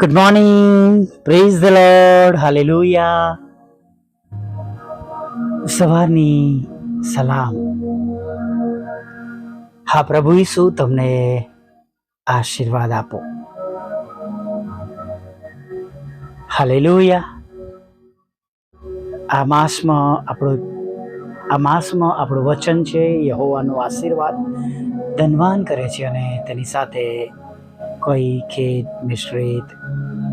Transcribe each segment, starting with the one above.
Good morning. Praise the Lord. Hallelujah. સવારની સલામ હા, પ્રભુ ઈસુ, તમને આશીર્વાદ આપો હાલેલુયા આ માસમાં આપણું, આ માસમાં આપણું વચન છે, યહોવાનો આશીર્વાદ ધનવાન કરે છે અને તેની સાથે કોઈ ખેત મિશ્રિત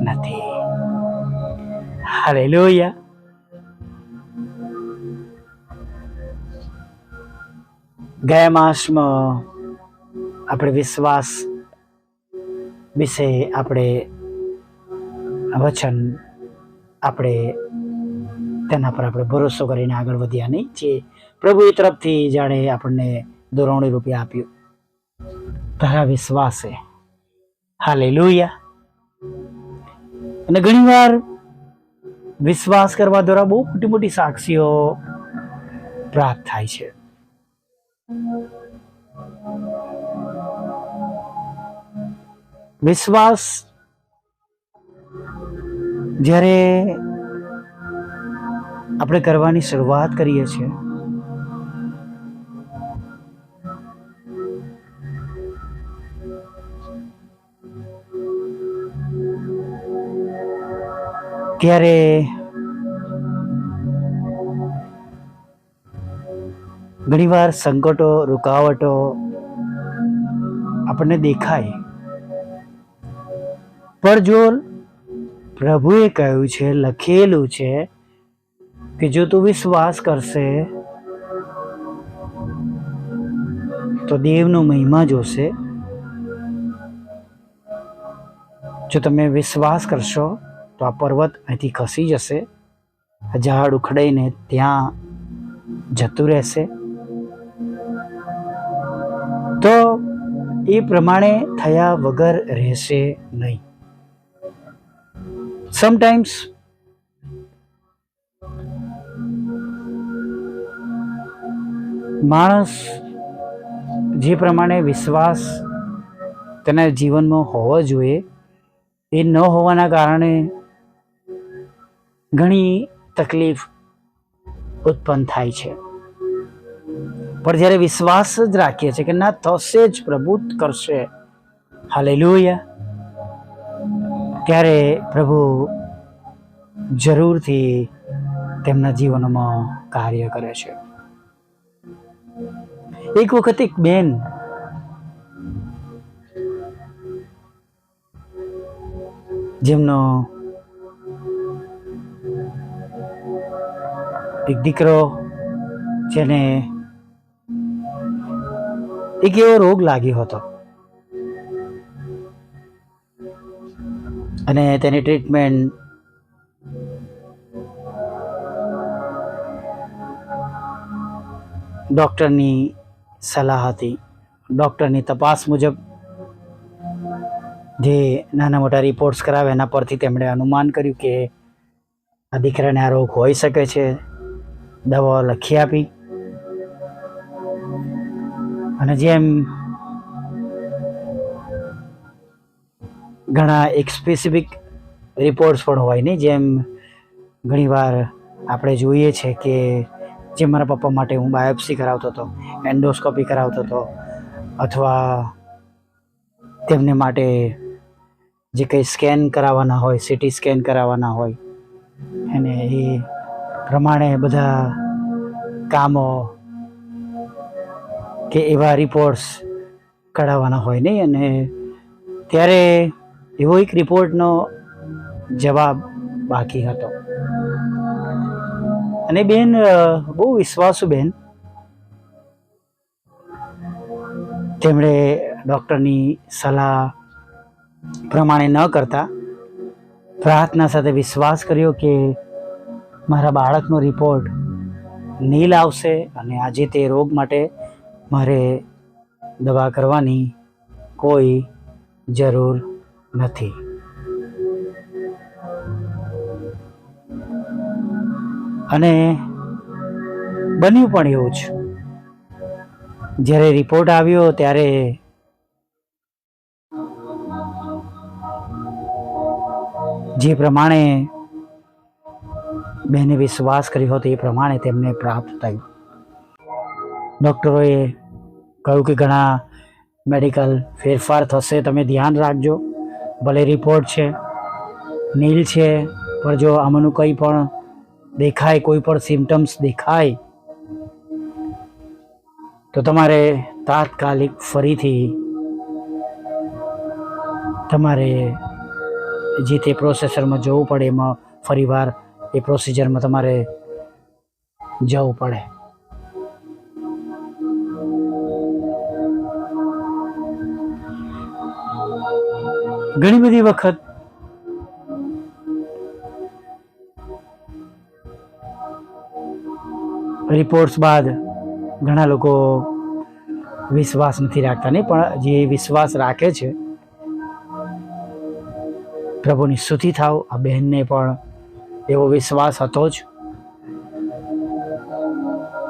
નથી. હાલેલુયા. ગયા માસમાં આપણે વિશ્વાસ વિશે આપણે વચન આપણે તેના પર આપણે ભરોસો કરીને આગળ વધ્યા નહીં, જે પ્રભુ તરફથી જાણે આપણને દોરવણી રૂપિયા આપ્યું. તારા વિશ્વાસે હાલે અને ઘણીવાર વિશ્વાસ કરવા દ્વારા બહુ મોટી મોટી સાક્ષીઓ પ્રાપ્ત થાય છે. વિશ્વાસ જ્યારે આપણે કરવાની શરૂઆત કરીએ છીએ ત્યારે ઘણીવાર સંકટો, રૂકાવટો આપણને દેખાય. પણ જો પ્રભુએ કહ્યું છે, લખેલું છે કે જો તું વિશ્વાસ કરશે, તો દેવનો મહિમા જોશે. જો તમે વિશ્વાસ કરશો તો આ પર્વત અહીંથી ખસી જશે. આ ઝાડ ઉખડાઈને ત્યાં જતું રહેશે. તો એ પ્રમાણે થયા વગર રહેશે નહીં. સમટાઈમ્સ માણસ જે પ્રમાણે વિશ્વાસ તેના જીવનમાં હોવો જોઈએ, એ ન હોવાના કારણે ઘણી તકલીફ ઉત્પન્ન થાય છે. પણ જ્યારે વિશ્વાસ જ રાખીએ છીએ કે ના, થશે જ પ્રભુ કરશે. હાલે ત્યારે પ્રભુ જરૂરથી તેમના જીવનમાં કાર્ય કરે છે. એક વખત એક બેન જેમનો એક દીકરો જેને એક એવો રોગ લાગ્યો હતો. અને તેની ટ્રીટમેન્ટ ડૉક્ટરની સલાહ હતી. ડૉક્ટરની તપાસ મુજબ જે નાના મોટા રિપોર્ટ્સ કરાવે એના પરથી તેમણે અનુમાન કર્યું કે આ દીકરાને આ રોગ હોઈ શકે છે. દવાઓ લખી આપી. અને જેમ ઘણા એક સ્પેસિફિક રિપોર્ટ્સ પણ હોય ને, જેમ ઘણીવાર આપણે જોઈએ છે કે જે મારા પપ્પા માટે હું બાયોપ્સી કરાવતો હતો એન્ડોસ્કોપી કરાવતો હતો, અથવા તેમને માટે જે કંઈ સ્કેન કરાવવાના હોય સિટી સ્કેન કરાવવાના હોય અને એ પ્રમાણે બધા કામો કે એવા રિપોર્ટ્સ કઢાવવાના હોય નહીં અને ત્યારે એવો એક રિપોર્ટનો જવાબ બાકી હતો. અને બેન બહુ વિશ્વાસુ બેન, તેમણે ડૉક્ટરની સલાહ પ્રમાણે ન કરતા, પ્રાર્થના સાથે વિશ્વાસ કર્યો કે મારા બાળકનો રિપોર્ટ નીલ આવશે અને આજે તે રોગ માટે મારે દવા કરવાની કોઈ જરૂર નથી. અને બન્યું પણ એવું જ. જ્યારે રિપોર્ટ આવ્યો ત્યારે જે પ્રમાણે બહેને વિશ્વાસ કર્યો હતો એ પ્રમાણે તેમને પ્રાપ્ત થયું. ડૉક્ટરોએ કહ્યું કે ઘણા મેડિકલ ફેરફાર થશે, તમે ધ્યાન રાખજો. ભલે રિપોર્ટ છે, નીલ છે પણ જો આમાંનું કંઈ પણ દેખાય, કોઈ પણ સિમ્ટમ્સ દેખાય, તો તમારે તાત્કાલિક ફરીથી તમારે જે તે પ્રોસેસરમાં જવું પડે એમાં ફરીવાર એ પ્રોસિજરમાં તમારે જવું પડે. ઘણી બધી વખત રિપોર્ટ્સ બાદ ઘણા લોકો વિશ્વાસ નથી રાખતા, નહીં, પણ જે વિશ્વાસ રાખે છે, પ્રભુની સ્તુતિ થાવ, આ બહેનને પણ એવો વિશ્વાસ હતો જ.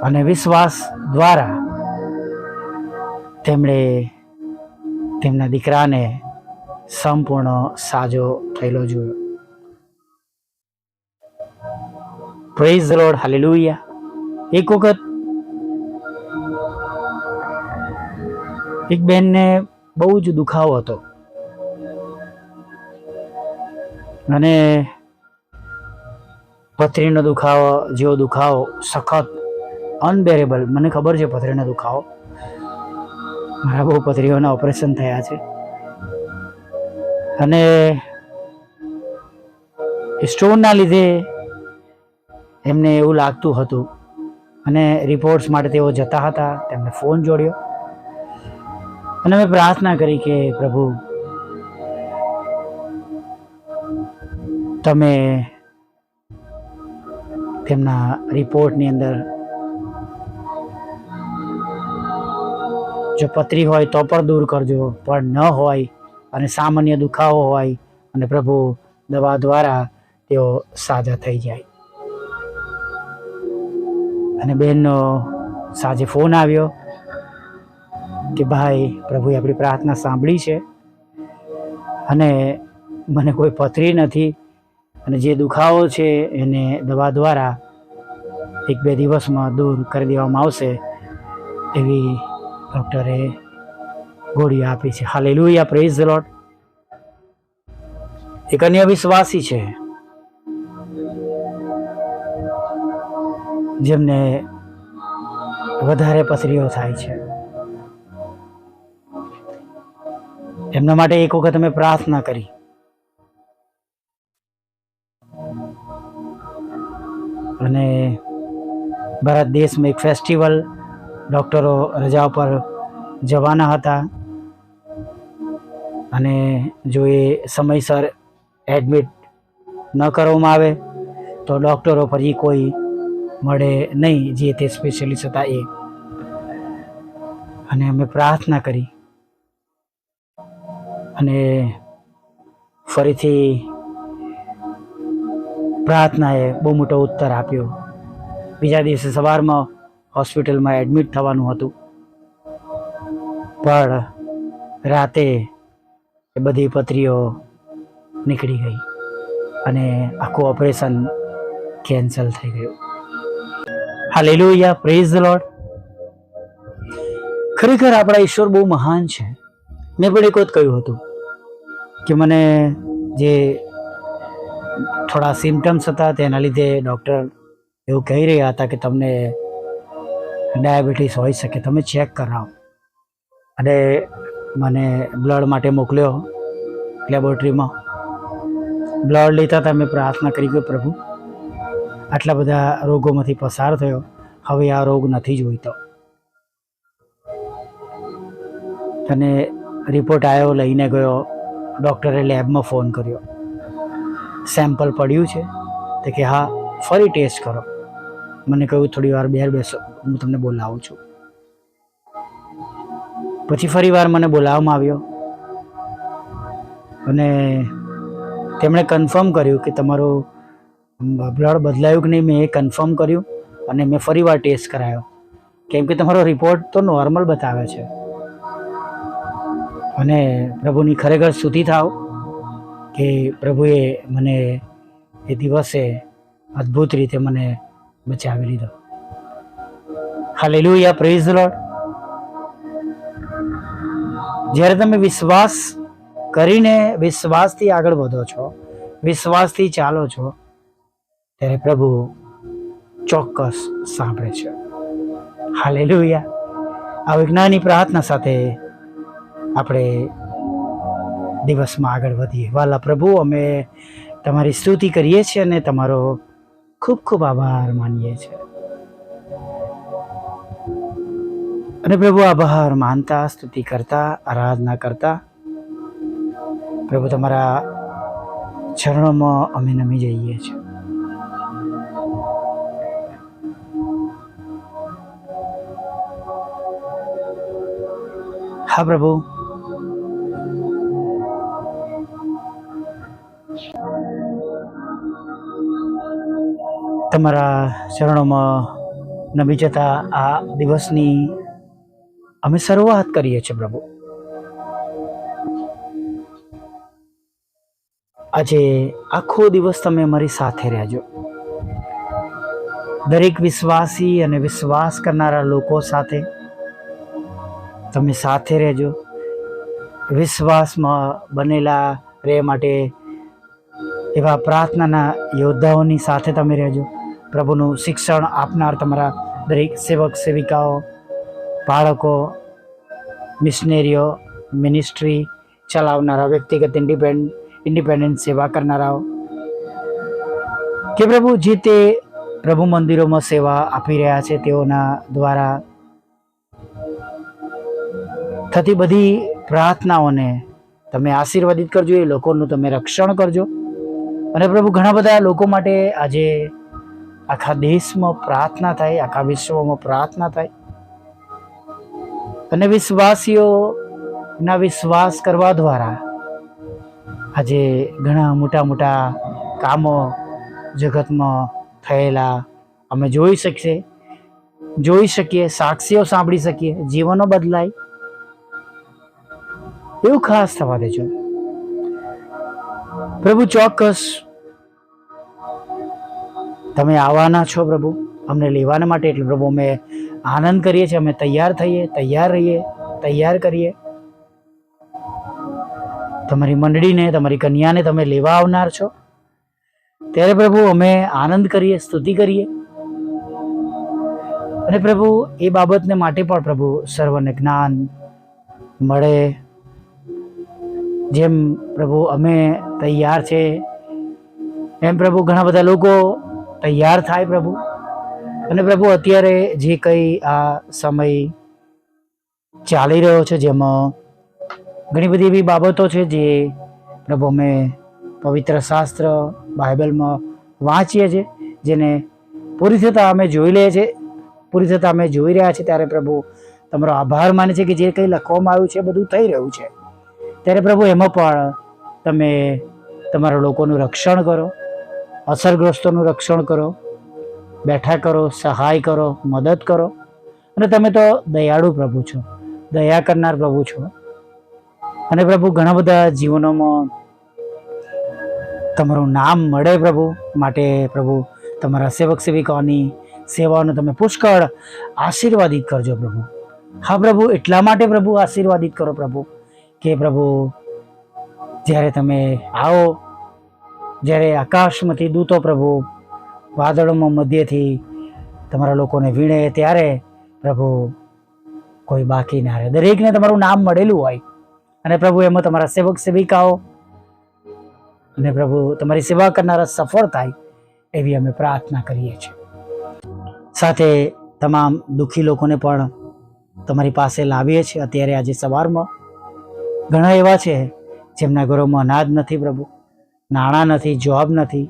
અને વિશ્વાસ દ્વારા તેમણે તેમના દીકરાને સંપૂર્ણ સાજો થયેલો જોયો પ્રેઝ લોર્ડ હાલેલુયા એક વખત એક બેનને બહુ જ દુખાવો હતો. અને પથરીનો દુખાવો, જેવો દુખાવો, સખત અનબેરેબલ મને ખબર છે પથરીનો દુખાવો. મારા બહુ પથરીઓના ઓપરેશન થયા છે. અને સ્ટોનના લીધે એમને એવું લાગતું હતું. અને રિપોર્ટ્સ માટે તેઓ જતા હતા તેમને ફોન જોડ્યો. અને મેં પ્રાર્થના કરી કે, પ્રભુ, તમે તેમના રિપોર્ટની અંદર જો પતરી હોય તો પણ દૂર કરજો, પણ ન હોય અને સામાન્ય દુખાવો હોય અને પ્રભુ દવા દ્વારા તેઓ સાજા થઈ જાય. અને બેનનો સાંજે ફોન આવ્યો કે, ભાઈ, પ્રભુએ આપણી પ્રાર્થના સાંભળી છે અને મને કોઈ પથરી નથી અને જે દુખાવો છે એને દવા દ્વારા એક બે દિવસમાં દૂર કરી દેવામાં આવશે એવી ડૉક્ટરે ગોળીઓ આપી છે. હાલેલુયા પ્રેઝ લોટ એક અન્ય વિશ્વાસી છે, જેમને વધારે પથરીઓ થાય છે. એમના માટે એક વખત અમે પ્રાર્થના કરી. અને ભારત દેશમાં એક ફેસ્ટિવલ ડૉક્ટરો રજા પર જવાના હતા. અને જો એ સમયસર એડમિટ ન કરવામાં આવે, તો ડૉક્ટરો ફરી કોઈ મળે નહીં, જે તે સ્પેશિયલિસ્ટ હતા એ. અને અમે પ્રાર્થના કરી. અને ફરીથી પ્રાર્થનાએ બહુ મોટો ઉત્તર આપ્યો. બીજા દિવસે સવારમાં હોસ્પિટલમાં એડમિટ થવાનું હતું. પણ રાતે એ બધી પથરીઓ નીકળી ગઈ અને આખું ઓપરેશન કેન્સલ થઈ ગયું. Hallelujah, praise the lord. ખરેખર આપણા ઈશ્વર બહુ મહાન છે. મેં પણ એક વખત કહ્યું હતું કે મને જે થોડા સિમ્ટમ્સ હતા, તેના લીધે ડૉક્ટર એવું કહી રહ્યા હતા કે તમને ડાયાબિટીસ હોઈ શકે, તમે ચેક કરાવો. અને મને બ્લડ માટે મોકલ્યો લેબોરેટરીમાં બ્લડ લેતા હતા, મેં પ્રાર્થના કરી કે પ્રભુ, આટલા બધા રોગોમાંથી પસાર થયો, હવે આ રોગ નથી જોઈતો. અને રિપોર્ટ આવ્યો લઈને ગયો ડૉક્ટરે લેબમાં ફોન કર્યો. સેમ્પલ પડ્યું છે તો કે હા, ફરી ટેસ્ટ કરો. મને કહ્યું થોડી વાર બેર બેસો, હું તમને બોલાવું છું. પછી ફરી વાર મને બોલાવવામાં આવ્યો. અને તેમણે કન્ફર્મ કર્યું કે તમારું બ્લડ બદલાયું કે નહીં, મેં એ કન્ફર્મ કર્યું અને મેં ફરી વાર ટેસ્ટ કરાયો. કેમ કે તમારો રિપોર્ટ તો નોર્મલ બતાવે છે. અને પ્રભુની ખરેખર સ્તુતિ થાવ. કે પ્રભુએ મને એ દિવસે અદ્ભુત રીતે મને બચાવી લીધો. હાલેલુયા પ્રેઝ લોર્ડ જ્યારે તમે વિશ્વાસ કરીને વિશ્વાસથી આગળ વધો છો, વિશ્વાસથી ચાલો છો, ત્યારે પ્રભુ ચોક્કસ સાંભળે છે. હાલેલુયા આ વિજ્ઞાની પ્રાર્થના સાથે આપણે દિવસમાં આગળ વધીએ. વાલા પ્રભુ, અમે તમારી સ્તુતિ કરીએ છીએ અને તમારો ખૂબ ખૂબ આભાર માનીએ છીએ. અને પ્રભુ, આભાર માનતા, સ્તુતિ કરતા, આરાધના કરતા. પ્રભુ, તમારા ચરણોમાં અમે નમી જઈએ છીએ. હા પ્રભુ. તમારા ચરણોમાં નમી જતા આ દિવસની અમે શરૂઆત કરીએ છીએ પ્રભુ. આજે આખો દિવસ તમે અમારી સાથે રહેજો. દરેક વિશ્વાસી અને વિશ્વાસ કરનારા લોકો સાથે તમે સાથે રહેજો. વિશ્વાસમાં બનેલા રહે માટે એવા પ્રાર્થનાના યોદ્ધાઓની સાથે તમે રહેજો. પ્રભુનું શિક્ષણ આપનાર તમારા દરેક સેવક, સેવિકાઓ, બાળકો, મિશનરીઓ મિનિસ્ટ્રી ચલાવનારા, વ્યક્તિગત ઇન્ડિપેન્ડ ઇન્ડિપેન્ડન્ટ સેવા કરનારાઓ. કે પ્રભુ જે તે પ્રભુ મંદિરોમાં સેવા આપી રહ્યા છે, તેઓના દ્વારા થતી બધી પ્રાર્થનાઓને તમે આશીર્વાદિત કરજો, એ લોકોનું તમે રક્ષણ કરજો. અને પ્રભુ ઘણા બધા લોકો માટે આજે આખા દેશમાં પ્રાર્થના થાય, આખા વિશ્વમાં પ્રાર્થના થાય. અને વિશ્વાસીઓના વિશ્વાસ કરવા દ્વારા આજે ઘણા મોટા મોટા કામો જગતમાં થયેલા અમે જોઈ શકીએ. જોઈ શકીએ, સાક્ષીઓ સાંભળી શકીએ, જીવનો બદલાય. એવું ખાસ થવા દેજો. પ્રભુ ચોક્કસ તમે આવવાના છો પ્રભુ. અમને લેવાના માટે એટલે પ્રભુ અમે આનંદ કરીએ છીએ, અમે તૈયાર થઈએ, તૈયાર રહીએ, તૈયાર કરીએ. તમારી મંડળીને, તમારી કન્યાને તમે લેવા આવનાર છો. ત્યારે પ્રભુ અમે આનંદ કરીએ, સ્તુતિ કરીએ. અને પ્રભુ, એ બાબતને માટે પણ પ્રભુ સર્વને જ્ઞાન મળે. જેમ પ્રભુ અમે તૈયાર છે, એમ પ્રભુ ઘણા બધા લોકો તૈયાર થાય પ્રભુ. અને પ્રભુ, અત્યારે જે કંઈ આ સમય ચાલી રહ્યો છે, જેમાં ઘણી બધી એવી બાબતો છે જે પ્રભુ અમે પવિત્ર શાસ્ત્ર બાઇબલમાં વાંચીએ છીએ, જેને પૂરી થતાં અમે જોઈ લઈએ છીએ. પૂરી થતાં અમે જોઈ રહ્યા છીએ, ત્યારે પ્રભુ તમારો આભાર માને છે કે જે કંઈ લખવામાં આવ્યું છે બધું થઈ રહ્યું છે. ત્યારે પ્રભુ, એમાં પણ તમે તમારા લોકોનું રક્ષણ કરો. અસરગ્રસ્તોનું રક્ષણ કરો, બેઠા કરો, સહાય કરો, મદદ કરો. અને તમે તો દયાળુ પ્રભુ છો, દયા કરનાર પ્રભુ છો. અને પ્રભુ, ઘણા બધા જીવનોમાં તમારું નામ મળે પ્રભુ માટે પ્રભુ. તમારા સેવક સેવિકાઓની સેવાઓને તમે પુષ્કળ આશીર્વાદિત કરજો પ્રભુ. હા પ્રભુ, એટલા માટે પ્રભુ આશીર્વાદિત કરો પ્રભુ કે પ્રભુ, જ્યારે તમે આવો જ્યારે આકાશમાંથી દૂતો પ્રભુ વાદળોમાં મધ્યથી તમારા લોકોને વીણે, ત્યારે પ્રભુ કોઈ બાકી ના રહે. દરેકને તમારું નામ મળેલું હોય. અને પ્રભુ એમાં તમારા સેવક સેવિકાઓ અને પ્રભુ તમારી સેવા કરનારા સફળ થાય એવી અમે પ્રાર્થના કરીએ છીએ. સાથે તમામ દુઃખી લોકોને પણ તમારી પાસે લાવીએ છીએ. અત્યારે આજે સવારમાં ઘણા એવા છે જેમના ઘરોમાં અનાજ નથી પ્રભુ. નાણાં નથી જોબ નથી,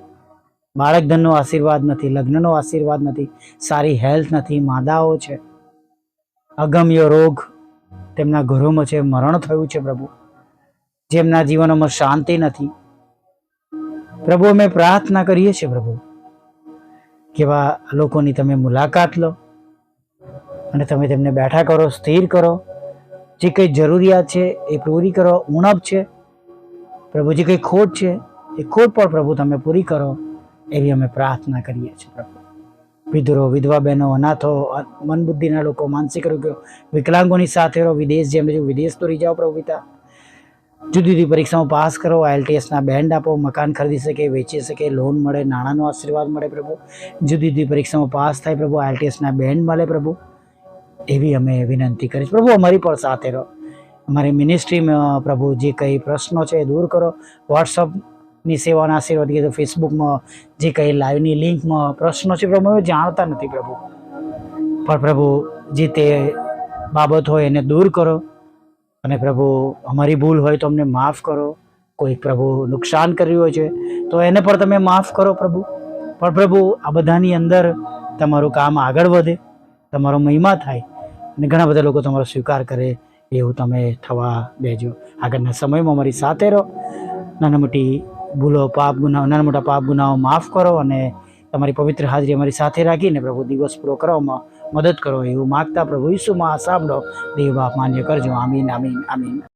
બાળકધનનો આશીર્વાદ નથી, લગ્નનો આશીર્વાદ નથી, સારી હેલ્થ નથી, માદાઓ છે. અગમ્ય રોગ તેમના ઘરોમાં છે, મરણ થયું છે પ્રભુ. જેમના જીવનોમાં શાંતિ નથી. પ્રભુ, અમે પ્રાર્થના કરીએ છીએ પ્રભુ કેવા લોકોની તમે મુલાકાત લો અને તમે તેમને બેઠા કરો, સ્થિર કરો. જે કંઈ જરૂરિયાત છે એ પૂરી કરો, ઉણપ છે. પ્રભુ જે કંઈ ખોટ છે એ ખોટ પણ પ્રભુ તમે પૂરી કરો એવી અમે પ્રાર્થના કરીએ છીએ પ્રભુ. વિધુરો, વિધવા બહેનો, અનાથો મન બુદ્ધિના લોકો, માનસિક રોગીઓ વિકલાંગોની સાથે રહો, વિદેશ જેમ જો વિદેશ રહી જાઓ પ્રભુ પિતા. જુદી જુદી પરીક્ષામાં પાસ કરો, આઈએલટીએસના બેન્ડ આપો, મકાન ખરીદી શકે, વેચી શકે, લોન મળે, નાણાંનો આશીર્વાદ મળે પ્રભુ. જુદી જુદી પરીક્ષામાં પાસ થાય પ્રભુ, આઈએલટીએસના બેન્ડ મળે પ્રભુ. એવી અમે વિનંતી કરીશ પ્રભુ, અમારી પણ સાથે રહો. અમારી મિનિસ્ટ્રીમાં પ્રભુ જે કંઈ પ્રશ્નો છે એ દૂર કરો. વોટ્સઅપની સેવાના આશીર્વાદ કીધું. ફેસબુકમાં જે કંઈ લાઈવની લિંકમાં પ્રશ્નો છે પ્રભુ જાણતા નથી પ્રભુ. પણ પ્રભુ, જે તે બાબત હોય એને દૂર કરો. અને પ્રભુ, અમારી ભૂલ હોય તો અમને માફ કરો. કોઈ પ્રભુ નુકસાન કર્યું હોય છે, તો એને પણ તમે માફ કરો પ્રભુ. પણ પ્રભુ, આ બધાની અંદર તમારું કામ આગળ વધે, તમારો મહિમા થાય. અને ઘણા બધા લોકો તમારો સ્વીકાર કરે, એવું તમે થવા દેજો. આગળના સમયમાં અમારી સાથે રહો. નાના મોટી ભૂલો, પાપ ગુનાઓ, નાના મોટા પાપ ગુનાઓ માફ કરો અને તમારી પવિત્ર હાજરી અમારી સાથે રાખીને પ્રભુ દિવસ પૂરો કરવામાં મદદ કરો એવું માગતા પ્રભુ ઈસુમાં સાંભળો. દેવ બાપ માન્ય કરજો. આમીન આમીન આમીન.